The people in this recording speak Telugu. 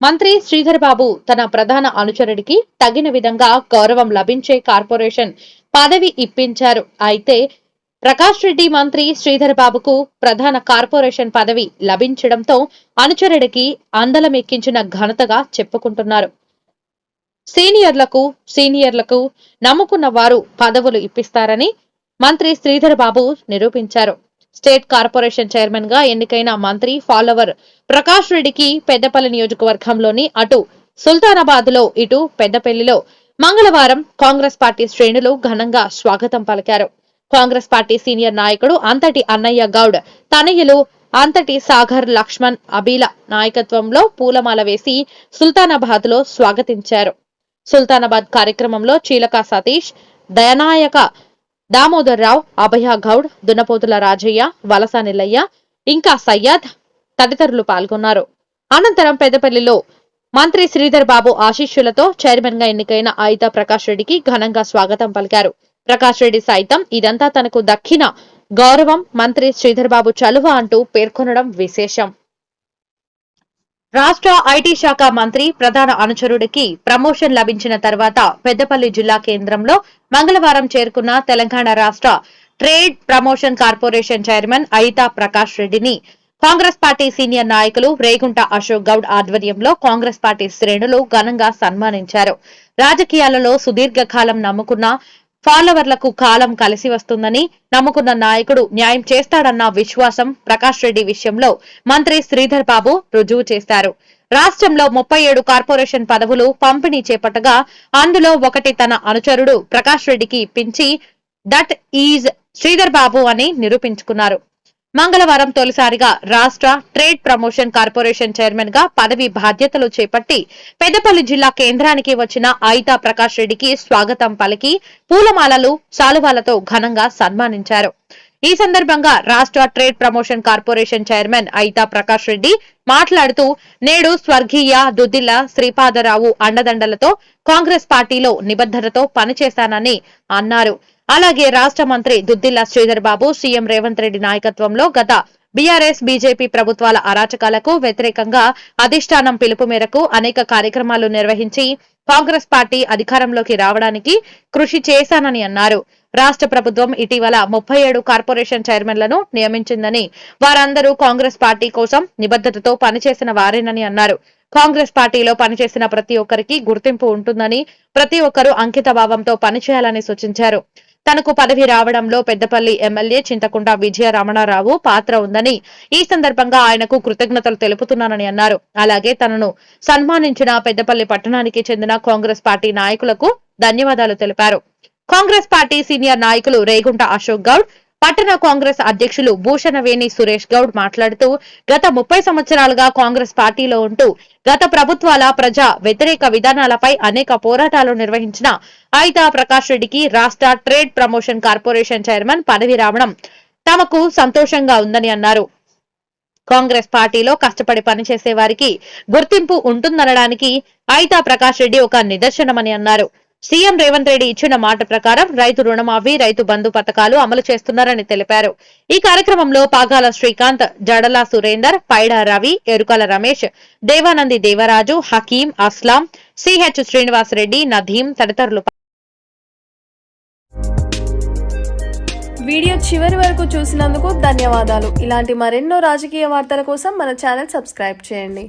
మంత్రి శ్రీధర్ బాబు తన ప్రధాన అనుచరుడికి తగిన విధంగా గౌరవం లభించే కార్పొరేషన్ పదవి ఇప్పించారు. అయితే ప్రకాష్ రెడ్డి మంత్రి శ్రీధర్ బాబుకు ప్రధాన కార్పొరేషన్ పదవి లభించడంతో అనుచరుడికి అందలమెక్కించిన ఘనతగా చెప్పుకుంటున్నారు. సీనియర్లకు సీనియర్లకు నమ్ముకున్న వారు పదవులు ఇప్పిస్తారని మంత్రి శ్రీధర్ బాబు నిరూపించారు. స్టేట్ కార్పొరేషన్ చైర్మన్గా ఎన్నికైన మంత్రి ఫాలోవర్ ప్రకాష్ రెడ్డికి పెద్దపల్లి నియోజకవర్గంలోని అటు సుల్తానాబాద్లో ఇటు పెద్దపల్లిలో మంగళవారం కాంగ్రెస్ పార్టీ శ్రేణులు ఘనంగా స్వాగతం పలికారు. కాంగ్రెస్ పార్టీ సీనియర్ నాయకుడు అంతటి అన్నయ్య గౌడ్ తనయులు అంతటి సాగర్ లక్ష్మణ్ అబీల నాయకత్వంలో పూలమాల వేసి సుల్తానాబాద్లో స్వాగతించారు. సుల్తానాబాద్ కార్యక్రమంలో చీలక సతీష్ దయనాయక దామోదర్ రావు అభయ గౌడ్ దున్నపోతుల రాజయ్య వలస నిల్లయ్య ఇంకా సయ్యద్ తదితరులు పాల్గొన్నారు. అనంతరం పెద్దపల్లిలో మంత్రి శ్రీధర్ బాబు ఆశీస్సులతో చైర్మన్గా ఎన్నికైన ఆయిత ప్రకాష్ రెడ్డికి ఘనంగా స్వాగతం పలికారు. ప్రకాష్ రెడ్డి సైతం ఇదంతా తనకు దక్కిన గౌరవం మంత్రి శ్రీధర్ బాబు చలువ అంటూ పేర్కొనడం విశేషం. రాష్ట్ర ఐటీ శాఖ మంత్రి ప్రధాన అనుచరుడికి ప్రమోషన్ లభించిన తర్వాత పెద్దపల్లి జిల్లా కేంద్రంలో మంగళవారం చేరుకున్న తెలంగాణ రాష్ట్ర ట్రేడ్ ప్రమోషన్ కార్పొరేషన్ చైర్మన్ అయితా ప్రకాష్ రెడ్డిని కాంగ్రెస్ పార్టీ సీనియర్ నాయకులు రేగుంట అశోక్ గౌడ్ ఆధ్వర్యంలో కాంగ్రెస్ పార్టీ శ్రేణులు ఘనంగా సన్మానించారు. రాజకీయాలలో సుదీర్ఘకాలం నమ్ముకున్న ఫాలోవర్లకు కాలం కలిసి వస్తుందని నమ్ముకున్న నాయకుడు న్యాయం చేస్తాడన్న విశ్వాసం ప్రకాష్ రెడ్డి విషయంలో మంత్రి శ్రీధర్ బాబు రుజువు చేశారు. రాష్ట్రంలో ముప్పై ఏడు కార్పొరేషన్ పదవులు పంపిణీ చేపట్టగా అందులో ఒకటి తన అనుచరుడు ప్రకాష్ రెడ్డికి ఇప్పించి దట్ ఈజ్ శ్రీధర్ బాబు అని నిరూపించుకున్నారు. మంగళవారం తొలిసారిగా రాష్ట్ర ట్రేడ్ ప్రమోషన్ కార్పొరేషన్ చైర్మన్గా పదవి బాధ్యతలు చేపట్టి పెద్దపల్లి జిల్లా కేంద్రానికి వచ్చిన ఆయితా ప్రకాష్ రెడ్డికి స్వాగతం పలికి పూలమాలలు శాలువాలతో ఘనంగా సన్మానించారు. ఈ సందర్భంగా రాష్ట్ర ట్రేడ్ ప్రమోషన్ కార్పొరేషన్ చైర్మన్ అయితా ప్రకాష్ రెడ్డి మాట్లాడుతూ నేడు స్వర్గీయ దుద్దిల్ల శ్రీపాదరావు అండదండలతో కాంగ్రెస్ పార్టీలో నిబద్ధతతో పనిచేశానని అన్నారు. అలాగే రాష్ట్ర మంత్రి దుద్దిల్లా శ్రీధర్ బాబు సీఎం రేవంత్ రెడ్డి నాయకత్వంలో గత బీఆర్ఎస్ బీజేపీ ప్రభుత్వాల అరాచకాలకు వ్యతిరేకంగా అధిష్టానం పిలుపు మేరకు అనేక కార్యక్రమాలు నిర్వహించి కాంగ్రెస్ పార్టీ అధికారంలోకి రావడానికి కృషి చేశానని అన్నారు. రాష్ట్ర ప్రభుత్వం ఇటీవల ముప్పై ఏడు కార్పొరేషన్ చైర్మన్లను నియమించిందని వారందరూ కాంగ్రెస్ పార్టీ కోసం నిబద్ధతతో పనిచేసిన వారేనని అన్నారు. కాంగ్రెస్ పార్టీలో పనిచేసిన ప్రతి ఒక్కరికి గుర్తింపు ఉంటుందని ప్రతి ఒక్కరూ అంకిత భావంతో పనిచేయాలని సూచించారు. తనకు పదవి రావడంలో పెద్దపల్లి ఎమ్మెల్యే చింతకుంట విజయ రమణారావు పాత్ర ఉందని ఈ సందర్భంగా ఆయనకు కృతజ్ఞతలు తెలుపుతున్నానని అన్నారు. అలాగే తనను సన్మానించిన పెద్దపల్లి పట్టణానికి చెందిన కాంగ్రెస్ పార్టీ నాయకులకు ధన్యవాదాలు తెలిపారు. కాంగ్రెస్ పార్టీ సీనియర్ నాయకులు రేగుంట అశోక్ గౌడ్ పట్టణ కాంగ్రెస్ అధ్యక్షులు భూషణవేణి సురేష్ గౌడ్ మాట్లాడుతూ గత ముప్పై సంవత్సరాలుగా కాంగ్రెస్ పార్టీలో ఉంటూ గత ప్రభుత్వాల ప్రజా వ్యతిరేక విధానాలపై అనేక పోరాటాలు నిర్వహించిన ఐతా ప్రకాష్ రెడ్డికి రాష్ట్ర ట్రేడ్ ప్రమోషన్ కార్పొరేషన్ చైర్మన్ పదవి రావడం తమకు సంతోషంగా ఉందని అన్నారు. కాంగ్రెస్ పార్టీలో కష్టపడి పనిచేసే వారికి గుర్తింపు ఉంటుందనడానికి ఐతా ప్రకాష్ రెడ్డి ఒక నిదర్శనమని అన్నారు. సీఎం రేవంత్ రెడ్డి ఇచ్చిన మాట ప్రకారం రైతు రుణమాఫీ రైతు బంధు పథకాలు అమలు చేస్తున్నారని తెలిపారు. ఈ కార్యక్రమంలో పాగాల శ్రీకాంత్ జడల సురేందర్ పైడా రవి ఎరుకల రమేష్ దేవానంది దేవరాజు హకీం అస్లాం సిహెచ్ శ్రీనివాస్ రెడ్డి నదీం తదితరులు వీడియో చివరి వరకు చూసినందుకు ధన్యవాదాలు. ఇలాంటి మరెన్నో రాజకీయ వార్తల కోసం మన ఛానల్ సబ్స్క్రైబ్ చేయండి.